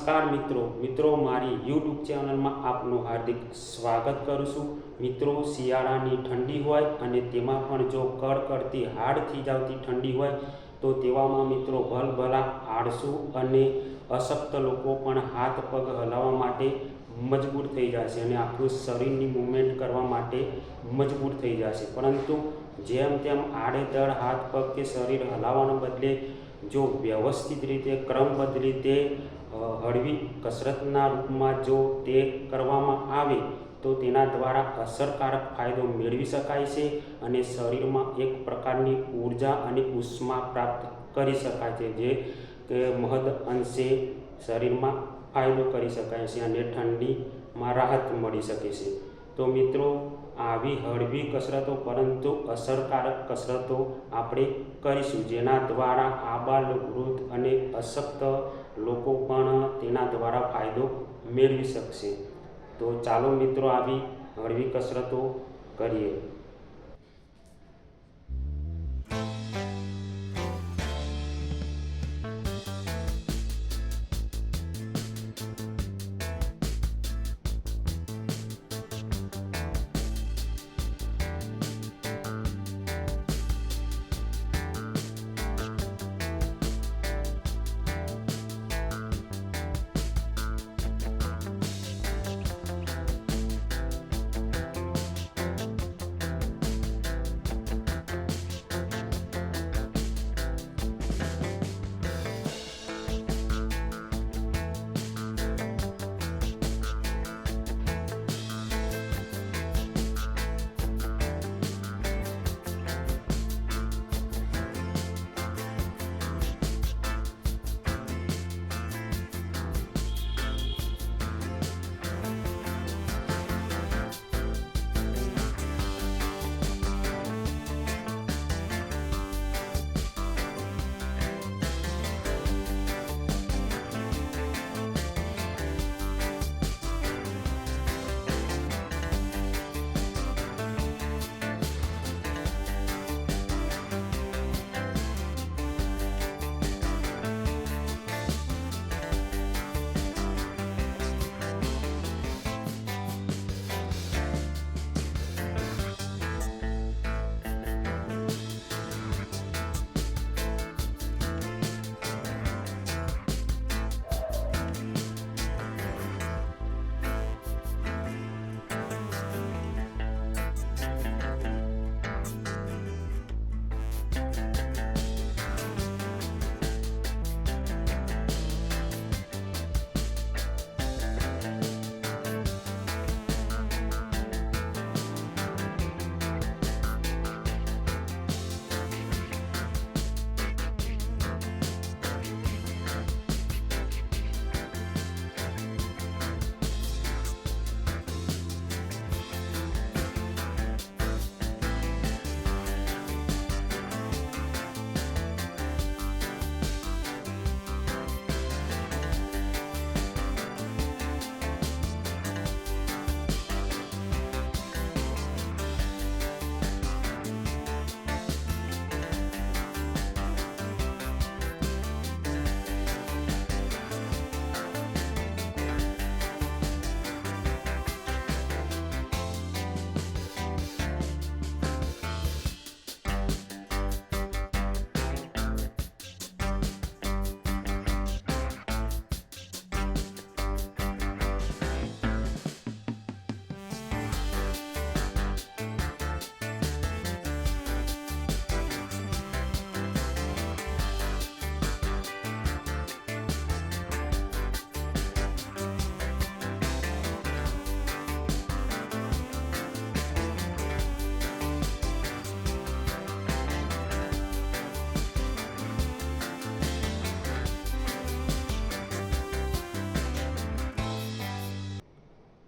નમસ્કાર મિત્રો. મિત્રો, મારી યુટ્યુબ ચેનલમાં આપનું હાર્દિક સ્વાગત કરું છું. મિત્રો, શિયાળાની ઠંડી હોય અને તેમાં પણ જો કડકડતી હાડથી જાવતી ઠંડી હોય, તો તેવામાં મિત્રો ભલભલા આળસુ અને અશક્ત લોકો પણ હાથ પગ હલાવવા માટે મજબૂર થઈ જશે અને આખું શરીરની મૂવમેન્ટ કરવા માટે મજબૂર થઈ જશે પરંતુ જેમ તેમ આડેધડ હાથ પગ કે શરીર હલાવવાને બદલે જો વ્યવસ્થિત રીતે ક્રમબદ્ધ રીતે હળવી કસરતના રૂપમાં જો તે કરવામાં આવે, તો તેના દ્વારા અસરકારક ફાયદો મેળવી શકાય છે અને શરીરમાં એક પ્રકારની ઊર્જા અને ઉષ્મા પ્રાપ્ત કરી શકાય છે, જે કે મહદ અંશે શરીરમાં ફાયદો કરી શકાય છે અને ઠંડીમાં રાહત મળી શકે છે. તો મિત્રો, આવી હળવી કસરતો, પરંતુ અસરકારક કસરતો આપણે કરીશું, જેના દ્વારા આબાલ, વૃદ્ધ અને અશક્ત લોકો પણ તેના દ્વારા ફાયદો મેળવી શકશે. તો ચાલો મિત્રો, આવી હળવી કસરતો કરીએ.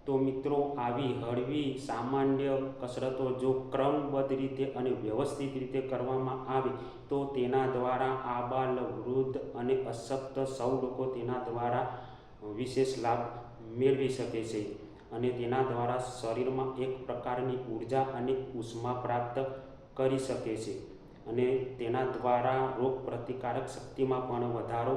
તો મિત્રો, આવી હળવી, સામાન્ય કસરતો જો ક્રમબદ્ધ રીતે અને વ્યવસ્થિત રીતે કરવામાં આવે, તો તેના દ્વારા આબાલ, વૃદ્ધ અને અશક્ત સૌ લોકો તેના દ્વારા વિશેષ લાભ મેળવી શકે છે અને તેના દ્વારા શરીરમાં એક પ્રકારની ઊર્જા અને ઉષ્મા પ્રાપ્ત કરી શકે છે અને તેના દ્વારા રોગ પ્રતિકારક શક્તિમાં પણ વધારો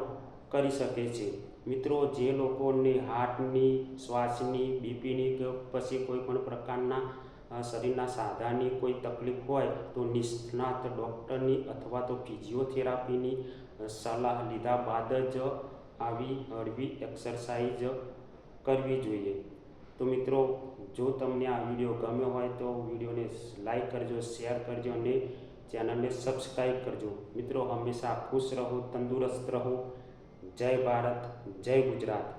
કરી શકે છે. મિત્રો, જે લોકોને હાર્ટની, શ્વાસની, બીપીની કે પછી કોઈ પણ પ્રકારના શરીરના સાધાની કોઈ તકલીફ હોય તો નિષ્ણાત ડૉક્ટરની અથવા તો ફિઝિયોથેરાપીની સલાહ લીધા બાદ જ આવી હળવી એક્સરસાઇઝ કરવી જોઈએ. તો મિત્રો, જો તમને આ વીડિયો ગમ્યો હોય તો વિડીયોને લાઈક કરજો, શેર કરજો અને ચેનલને સબસ્ક્રાઈબ કરજો. મિત્રો, હંમેશા ખુશ રહો, તંદુરસ્ત રહો. જય ભારત જય ગુજરાત.